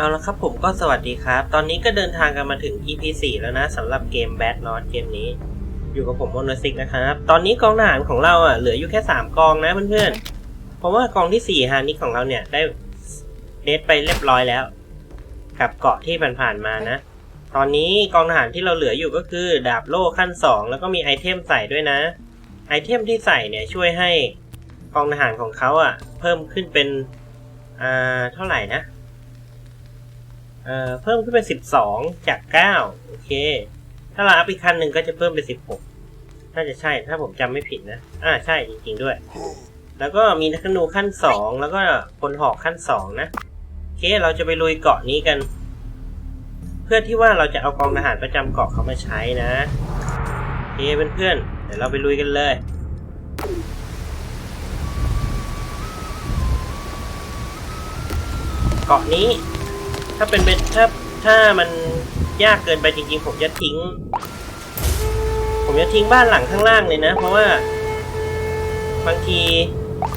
เอาละครับผมก็สวัสดีครับ ตอนนี้ก็เดินทางกันมาถึง EP 4 แล้วนะสำหรับเกม Bad North เกมนี้ อยู่กับผมมอนซิกนะครับ ตอนนี้กองทหารของเราอะเหลืออยู่แค่ 3 กองนะเพื่อนๆ เพราะว่ากองที่ 4 ฮานิของเราเนี่ยได้เดทไปเรียบร้อยแล้ว กับเกาะที่ผ่านๆมานะ ตอนนี้กองทหารที่เราเหลืออยู่ก็คือ ดาบโล่ขั้น 2 แล้วก็มีไอเทมใส่ด้วยนะ ไอเทมที่ใส่เนี่ยช่วยให้กองทหารของเขาอะเพิ่มขึ้นเป็นอ่าเท่าไหร่นะ เอ่อเพิ่มขึ้นเป็นสิบสองจากเก้าโอเค ถ้าเราอัพอีกขั้นหนึ่งก็จะเพิ่มเป็นสิบหกน่าจะใช่ถ้าผมจำไม่ผิดนะ อ่าใช่จริงๆด้วย แล้วก็มีนักธนูขั้นสองแล้วก็พลหอกขั้นสองนะ โอเคเราจะไปลุยเกาะนี้กัน เพื่อที่ว่าเราจะเอากองทหารประจำเกาะเขามาใช้นะโอเคเพื่อนๆเดี๋ยวเราไปลุยกันเลยเกาะนี้ ถ้าเป็นเป็นถ้าถ้ามันยากเกินไปจริงๆ ผมจะทิ้ง ผมจะทิ้งบ้านหลังข้างล่างเลยนะ เพราะว่า บางที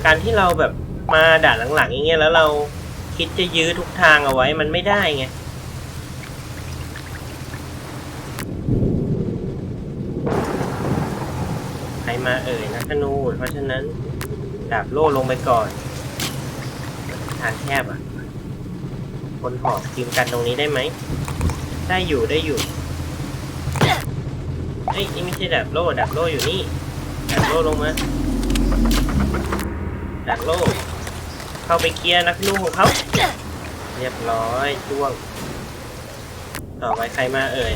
การที่เราแบบมาด่านหลังๆอย่างเงี้ยแล้วเราคิดจะยื้อทุกทางเอาไว้มันไม่ได้ไงใครมาเอ่ยนะธนูเพราะฉะนั้นดาบโล่ลงไปก่อน ทางแคบอะ คนหอบทีมกันตรงนี้ได้ไหม ได้อยู่ได้อยู่เฮ้ยนี่ไม่ใช่ดับโล่ดับโล่อยู่นี่ดับโล่ลงมาดับโล่เข้าไปเคลียร์นักลูกของเขาเรียบร้อยจ้วง ต่อไปใครมาเอ่ย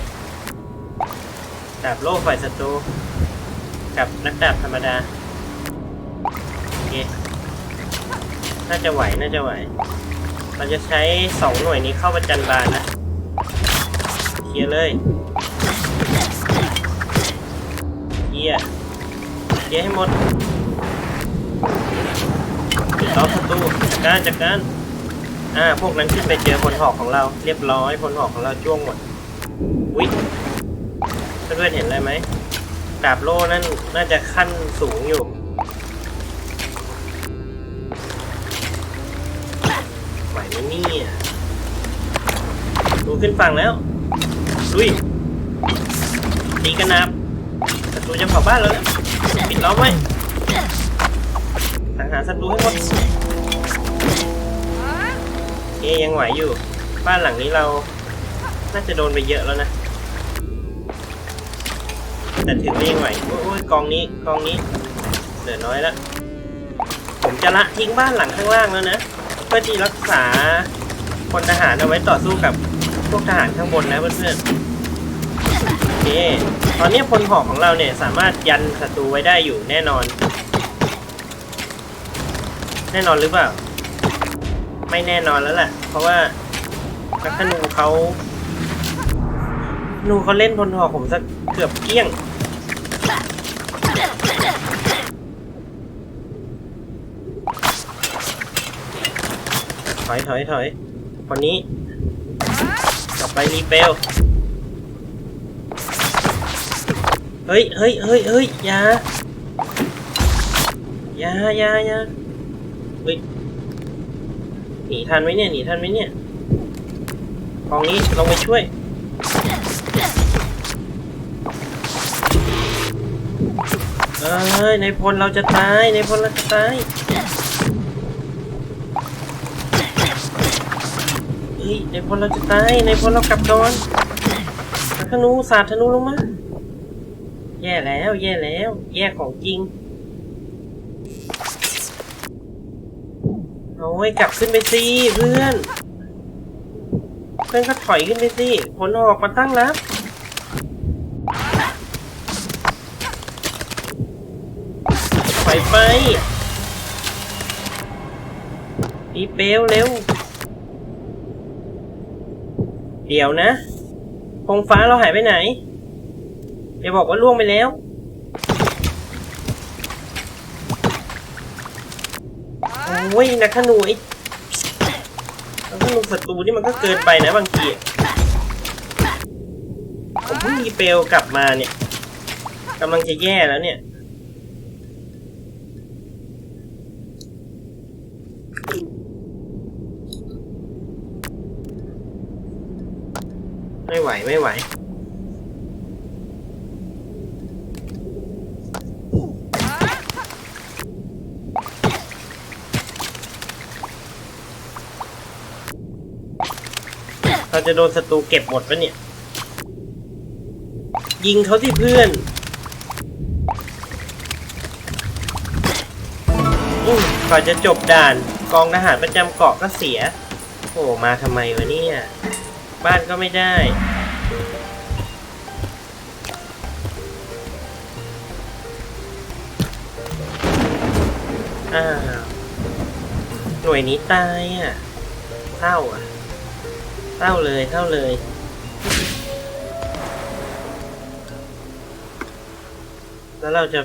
ดับโล่ฝ่ายศัตรูกับนักดาบธรรมดาโอเคน่าจะไหวน่าจะไหว เราจะใช้สองหน่วยนี้เข้าประจันบานนะเคลียร์เลยเคลียร์เคลียร์ให้หมดล็อกประตูจัดการจัดการอ่าพวกนั้นขึ้นไปเจอพลหอกของเรา เรียบร้อยพลหอกของเราจ้วงหมดวิเพื่อนๆเห็นอะไรไหมดาบโล่นั่นน่าจะขั้นสูงอยู่ ไหวไหมเนี่ยดูขึ้นฝั่งแล้วลุยตีกันนับศัตรูจะเผาบ้านแล้วนะปิดล้อมไว้สังหารศัตรูให้หมดเอยังไหวอยู่ บ้านหลังนี้เรา น่าจะโดนไปเยอะแล้วนะ แต่ถือว่ายังไหวโอ้ยกองนี้กองนี้เหลือน้อยแล้วผมจะละทิ้งบ้านหลังข้างล่างแล้วนะ เพื่อที่รักษาพลทหารเอาไว้ต่อสู้กับพวกทหารข้างบนนะเพื่อนๆโอเค ตอนนี้พลหอกของเราเนี่ยสามารถยันศัตรูไว้ได้อยู่แน่นอน แน่นอนหรือเปล่า ไม่แน่นอนแล้วแหละเพราะว่านักธนูเขาธนูเขาเล่นพลหอกผมสักเกือบเกี้ยง ถอยถอยถอยคนนี้ต่อไปรีเปลเฮ้ยเฮ้ยเฮ้ยเฮ้ยยายายายาเฮ้ยหนีทันไหมเนี่ยหนีทันไหมเนี่ยกองนี้ลงไปช่วยเอ้ยในพลเราจะตายในพลเราจะตาย ฮ้ยในพลเราจะตายในพลเรากลับก่อนธนูสาดธนูลงมาแย่แล้ว แย่แล้ว แย่ของจริงโอ้ยกลับขึ้นไปสิเพื่อน เพื่อนก็ถอยขึ้นไปสิผลออกมาตั้งรับถอยไปรีเปลวเร็ว เดี๋ยวนะธงฟ้าเราหายไปไหนอย่าบอกว่าล่วงไปแล้ว โอ้ยนักขนูไอ้นักขนูศัตรูนี่มันก็เกินไปนะบางที ผมเพิ่งมีเปลวกลับมาเนี่ยกำลังจะแย่แล้วเนี่ย ไม่ไหวไม่ไหว เราจะโดนศัตรูเก็บหมดปะเนี่ย ยิงเขาที่เพื่อนอืมก่อนจะจบด่านกองทหารประจำเกาะก็เสีย โอ้มาทำไมวะเนี่ย บ้านก็ไม่ได้ อ้าว หน่วยนี้ตายอะเศร้าอะเศร้าเลยเศร้าเลยแล้วเราจะ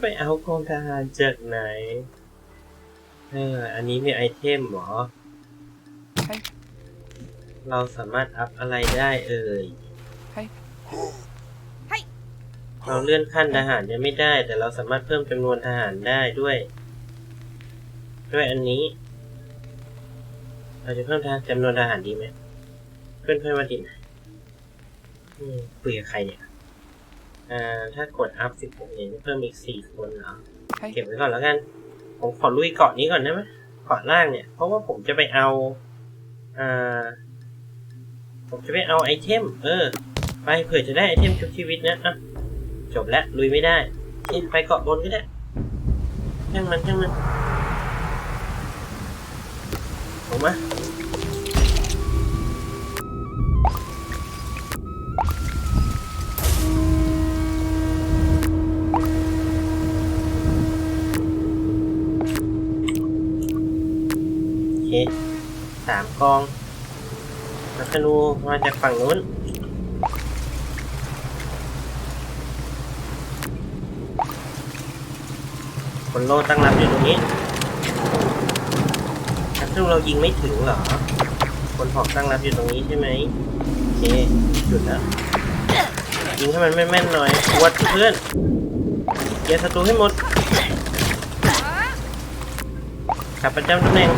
ไปเอากองทหารจากไหน เออ อันนี้มีไอเทมหรอ เราสามารถอัพอะไรได้เอ่ยใช่เราเลื่อนขั้นทหารยังไม่ได้ แต่เราสามารถเพิ่มจำนวนทหารได้ด้วย ด้วยอันนี้ เราจะเพิ่มทหารจำนวนทหารดีไหมเพื่อนเพื่อนมาดินอืมคุยกับใครเนี่ยอ่าถ้ากดอัพสิบหกเนี่ยจะเพิ่มอีกสี่คนเหรอใช่เก็บไว้ก่อนแล้วกัน ผมขอลุยเกาะนี้ก่อนได้ไหมเกาะล่างเนี่ย เพราะว่าผมจะไปเอา อ่า ผมจะไปเอาไอเทม เออ ไปเผื่อจะได้ไอเทมชุบชีวิตนะอะจบแล้วลุยไม่ได้เอ๊ะไปเกาะบนก็ได้ช่างมันช่างมันผมมาโอเคสามกอง ธนูมาจากฝั่งนู้นคนโลตั้งรับอยู่ตรงนี้นักสู้เรายิงไม่ถึงเหรอ คนหอกตั้งรับอยู่ตรงนี้ใช่ไหมโอเคหยุดแล้วยิงให้มันแม่นๆหน่อยวัดเพื่อนเกียร์ศัตรูให้หมดกลับประจำตำแหน่ง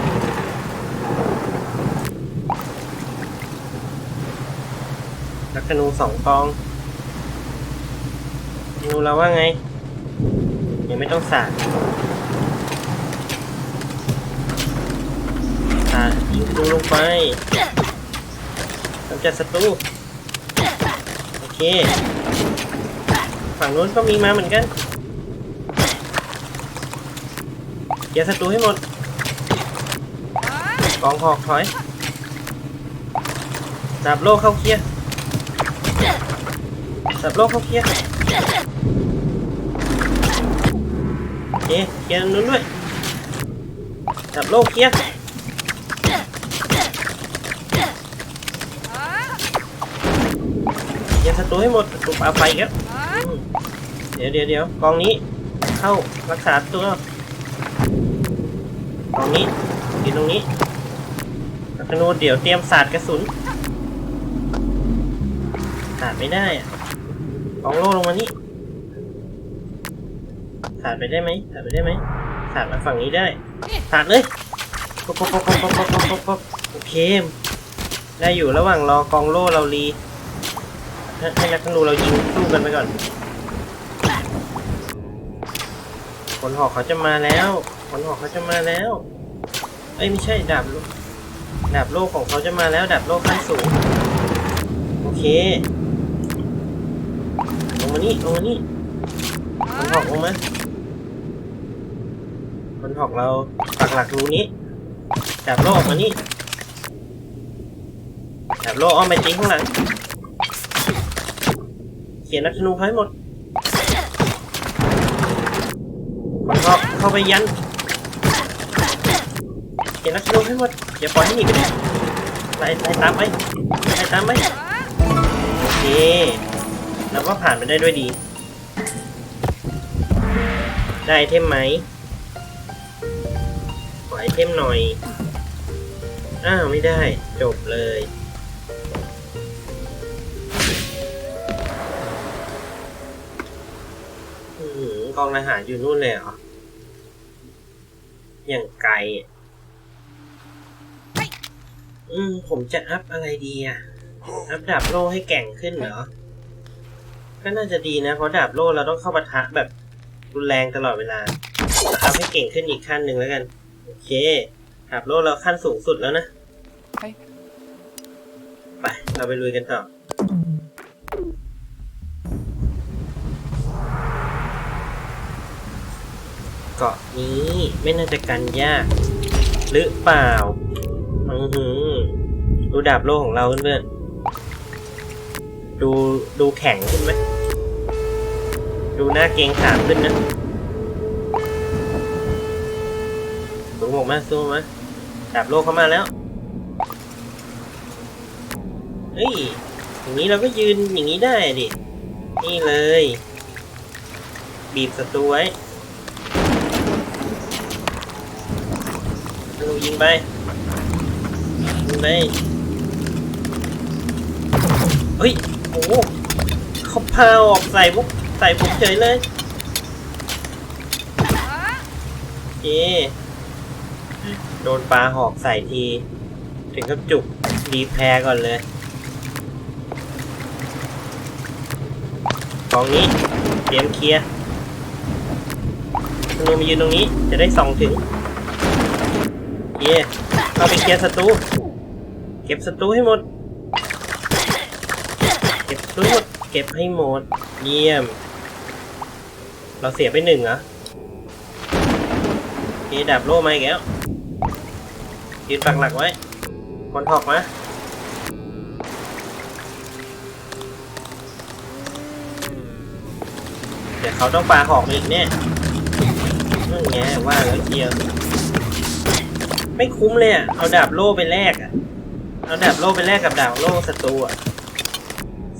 ธนูสองกองธนูเราว่าไง ยังไม่ต้องสาดสาดยิงตูลงไปกำจัดศัตรูโอเค ฝั่งนู้นก็มีมาเหมือนกันเกียร์ศัตรูให้หมดกองหอกถอยดาบโล่เข้าเคลียร์ ดาบโล่เข้าเคลียร์โอเคเคลียร์นู้นด้วยจับโลกเคลียร์เคลียร์ศัตรูให้หมดศัตรูปาไฟครับอืมเดี๋ยวเดี๋ยวเดี๋ยวกองนี้เข้ารักษาตัวกองนี้ยืนตรงนี้ธนูเดี๋ยวเตรียมสาดกระสุน ผ่านไม่ได้อะกองโลลงมานี่ผ่านไปได้ไหมผ่านไปได้ไหมผ่านมาฝั่งนี้ได้ผ่านเลยปุ๊บปุ๊บปุ๊บปุ๊บปุ๊โอเค ได้อยู่ระหว่างรอกองโล่เรารีให้นักธนูเรายิงสู้กันไปก่อนผลหอกเขาจะมาแล้วผลหอกเขาจะมาแล้ว เอ้ยไม่ใช่ดาบโลดาบโลกของเขาจะมาแล้วดาบโลกขั้นสูง โอเค มานี่ลงมานี่ผลหอกลงมาคนหอกเราปักหลักรูนี้จับโล่ออกมานี่จับโล่อ้อมไปจริงข้างหลังเขียนนักธนูเขาให้หมดคนหอกเข้าไปยันเขียนนักธนูให้หมดอย่าปล่อยให้หนีไปได้ไล่ไล่ตามไปไล่ตามไปโอเค เราก็ผ่านไปได้ด้วยดี ได้ไอเทมไหมขอไอเทมหน่อย อ้าวไม่ได้จบเลยอือหือกองทหารอยู่นู่นเลยเหรอ อย่างไกลอะอืมผมจะอัพอะไรดีอะอัพดาบโล่ให้แกร่งขึ้นเหรอ ก็น่าจะดีนะ เพราะดาบโล่เราต้องเข้าปะทะแบบรุนแรงตลอดเวลาอัพให้เก่งขึ้นอีกขั้นหนึ่งแล้วกัน โอเค ดาบโล่เราขั้นสูงสุดแล้วนะไปไปเราไปลุยกันต่อเกาะนี้ไม่น่าจะกันยาก หรือเปล่า อือหือดูดาบโล่ของเราเพื่อนๆ ดูดูแข็งขึ้นไหมดูหน้าเกรงขามขึ้นนะสูงออกมาสูงออกมาดาบโล่เข้ามาแล้วเฮ้ยอย่างนี้เราก็ยืนอย่างนี้ได้ดิ นี่เลย บีบศัตรูไว้ธนูยิงไปยิงไปเฮ้ย โอ้โหเขาพาออกใส่พวกใส่ผมเฉยเลยเย่โดนปลาหอกใส่ที ถึงกับจุกดีแพรก่อนเลยกองนี้เตรียมเคลียร์ธนูมายืนตรงนี้จะได้ส่องถึง เย่เข้าไปเคลียร์ศัตรู เก็บศัตรูให้หมด รูดเก็บให้หมด เยี่ยม เราเสียไปหนึ่งเหรอโอเคดาบโล่มาอีกแล้วยืนปักหลักไว้คนถอกมาเดี๋ยวเขาต้องปาหอกอีกเนี่ยนั่นไงว่าแล้วเชียวไม่คุ้มเลยอะ เอาดาบโล่ไปแลกอะ เอาดาบโล่ไปแลกกับดาบโล่ศัตรูอะ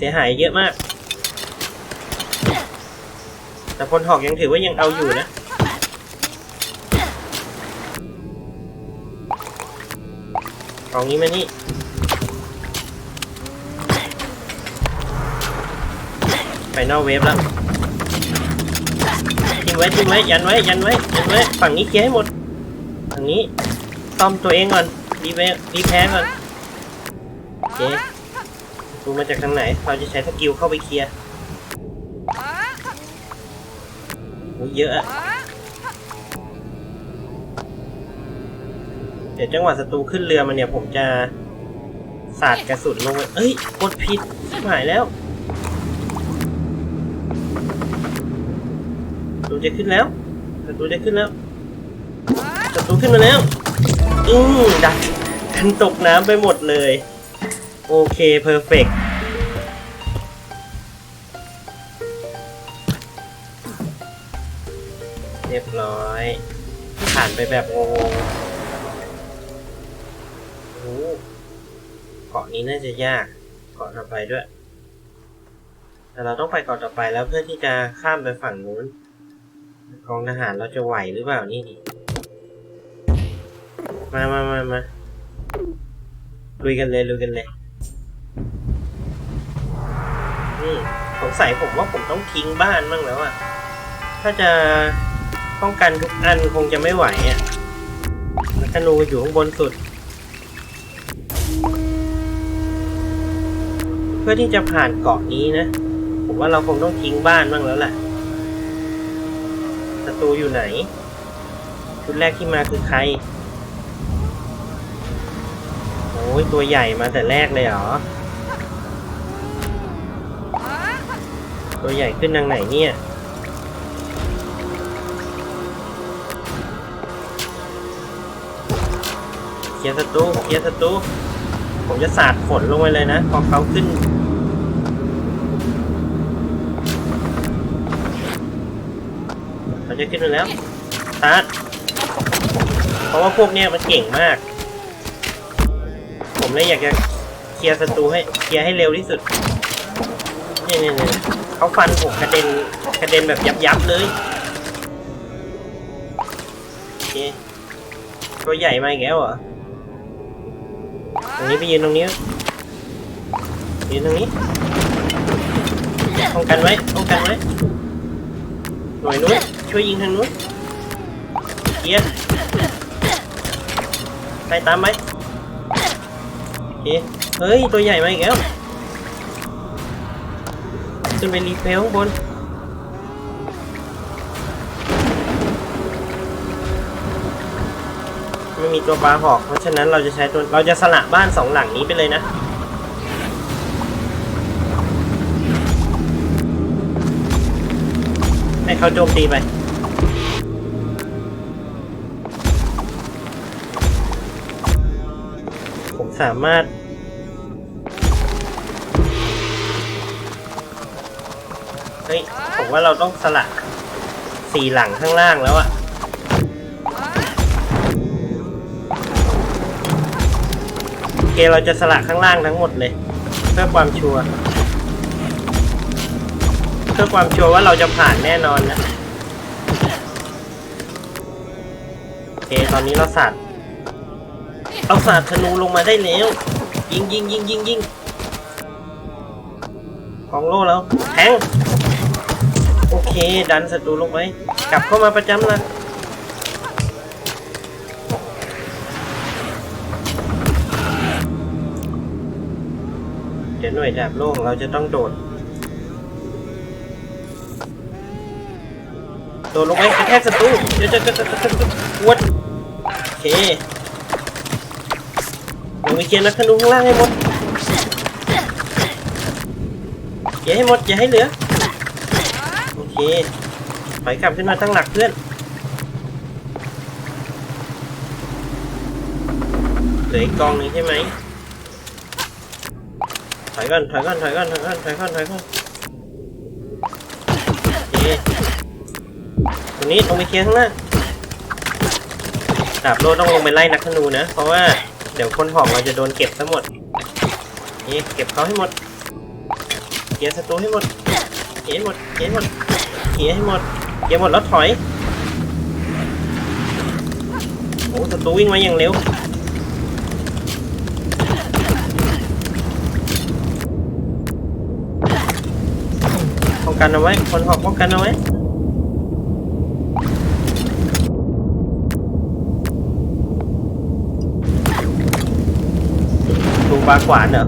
สียหายเยอะมาก แต่พลหอกยังถือว่ายังเอาอยู่นะกองนี้มานี่ไปนอกเวฟแล้วทิ้งไว้ทิ้งไว้ยันไว้ยันไว้ยันไว้ฝั่งนี้เคลียร์ให้หมดฝั่งนี้ซ่อมตัวเองก่อนรีเวรีแพ้ก่อนโอเค ดูมาจากทางไหน เราจะใช้สกิลเข้าไปเคลียร์เยอะอะเดี๋ยวจังหวะศัตรูขึ้นเรือมาเนี่ยผมจะสาดกระสุนลงไปเอ้ยกดผิดหายแล้วศัตรูจะขึ้นแล้วศัตรูจะขึ้นแล้วศัตรูขึ้นมาแล้ว อืมดักกันตกน้ำไปหมดเลย โอเคเพอร์เฟกเรียบร้อย ผ่านไปแบบงงๆโอ้เกาะนี้น่าจะยากเกาะต่อไปด้วย แต่เราต้องไปเกาะต่อไปแล้วเพื่อที่จะข้ามไปฝั่งนู้นกองทหารเราจะไหวหรือเปล่านี่มามามามาลุยกันเลยลุยกันเลย งสัยผมว่าผมต้องทิ้งบ้านบ้างแล้วอะถ้าจะป้องกันทุกอันคงจะไม่ไหวอะธนูอยู่ข้างบนสุด เพื่อที่จะผ่านเกาะนี้นะ ผมว่าเราคงต้องทิ้งบ้านบ้างแล้วแหละศัตรูอยู่ไหน ชุดแรกที่มาคือใคร โอ้ยตัวใหญ่มาแต่แรกเลยเหรอ ตัวใหญ่ขึ้นทางไหนเนี่ย เคลียร์ศัตรูเคลียร์ศัตรูผมจะสาดฝนลงไปเลยนะ พอเขาขึ้น เขาจะขึ้นมาแล้วสาร์ทเพราะว่าพวกเนี้ยมันเก่งมาก ผมเลยอยากจะเคลียร์ศัตรูให้เคลียร์ให้เร็วที่สุด นี่เนี่นี่ย เขาฟันผมกระเด็นกระเด็นแบบยับยับๆเลยโอเคตัวใหญ่มาอีกแล้วเหรอตรงนี้ไปยืนตรงนี้ยืนตรงนี้ป้องกันไว้ป้องกันไว้หน่วยนู้นช่วยยิงทางนู้นเคียร์ใครตามไหมโอเคเฮ้ยตัวใหญ่มาอีกแล้ว ขึ้นไปรีเพลข้างบนไม่มีตัวปลาหอก เพราะฉะนั้นเราจะใช้ตัวเราจะสละบ้านสองหลังนี้ไปเลยนะให้เขาโจมตีไปผมสามารถ ฮ้ย ผมว่าเราต้องสละสี่หลังข้างล่างแล้วอะโอเคเราจะสละข้างล่างทั้งหมดเลย เพื่อความชัวร์เพื่อความชัวร์ว่าเราจะผ่านแน่นอนนะโอเคตอนนี้เราสัตเอาสาดธนูลงมาได้แล้ว ยิงยิงยิงยิงยิงของโล่แล้วแทง เค ดันศัตรูลงไปกลับเข้ามาประจำนะเดี๋ยวหน่วยดาบโล่งเราจะต้องโดด โดดลงไปกระแทกศัตรูเดี๋ยวจะจะจะจะจะจะวดโอเคลงไปเคลียร์นักธนูข้างล่างให้หมดอย่าให้หมดอย่าให้เหลือ ถอยกลับขึ้นมาตั้งหลักเพื่อนเหลืออีกกองหนึ่งใช่ไหมถอยก่อนถอยก่อนถอยก่อนถอยก่อนถอยก่อนถอยก่อนโอเคตรงนี้ลงไปเคลียร์ข้างหน้าดาบโลต้องลงไปไล่นักธนูนะ เพราะว่าเดี๋ยวคนหอกเราจะโดนเก็บทั้งหมดนี่เก็บเขาให้หมดเคลียร์ศัตรูให้หมดเคลียร์ให้หมดเคลียร์ให้หมด เคลียร์ให้หมดเคลียร์หมดแล้วถอย โอ้ศัตรูวิ่งมาอย่างเร็ว ป้องกันเอาไว้ คนหอกป้องกันเอาไว้ดูปลาขวานเหรอ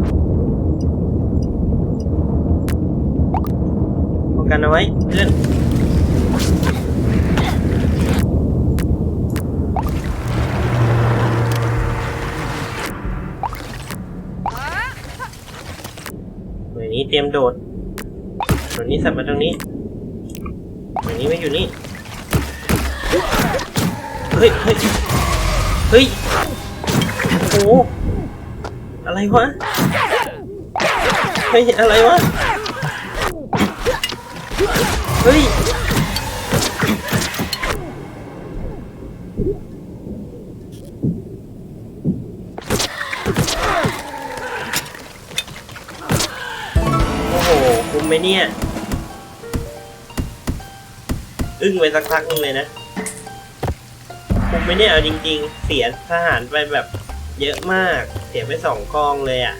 ป้อง กันเอาไว้เพื่อนหน่วยนี้เตรียมโดดหน่วยนี้สับมาตรงนี้หน่วยนี้ไม่อยู่นี่ เฮ้ยเฮ้ยเฮ้ยโอ้อะไรวะ เฮ้ย อะไรวะ เฮ้ย โอ้โห คุ้มไหมเนี่ย อึ้งไปสักพักนึงเลยนะ คุ้มไหมเนี่ยเอาจริง ๆ เสียทหารไปแบบเยอะมาก เสียไปสองกองเลยอะ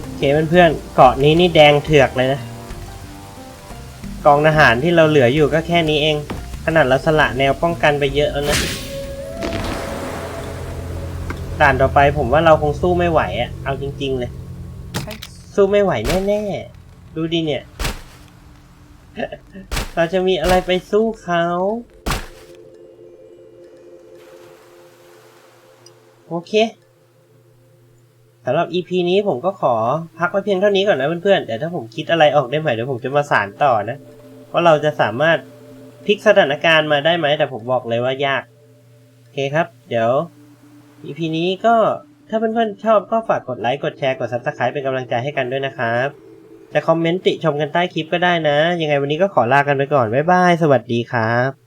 โอเคเพื่อนๆเกาะนี้นี่แดงเถือกเลยนะ กองทหารที่เราเหลืออยู่ก็แค่นี้เอง ขนาดเราสละแนวป้องกันไปเยอะแล้วนะด่านต่อไปผมว่าเราคงสู้ไม่ไหวอะเอาจริง ๆ เลย สู้ไม่ไหวแน่ๆ ดูดิเนี่ย เราจะมีอะไรไปสู้เขาโอเค สำหรับ EP นี้ผมก็ขอพักไว้เพียงเท่านี้ก่อนนะเพื่อนๆเดี๋ยวถ้าผมคิดอะไรออกได้ใหม่เดี๋ยวผมจะมาสานต่อนะ ว่าเราจะสามารถพลิกสถานการณ์มาได้ไหมแต่ผมบอกเลยว่ายาก โอเคครับ เดี๋ยว EP นี้ก็ถ้าเพื่อนๆชอบก็ฝากกดไลค์กดแชร์กด Subscribe เป็นกำลังใจให้กันด้วยนะครับจะคอมเมนต์ติชมกันใต้คลิปก็ได้นะ ยังไงวันนี้ก็ขอลากันไปก่อน บ๊ายบาย สวัสดีครับ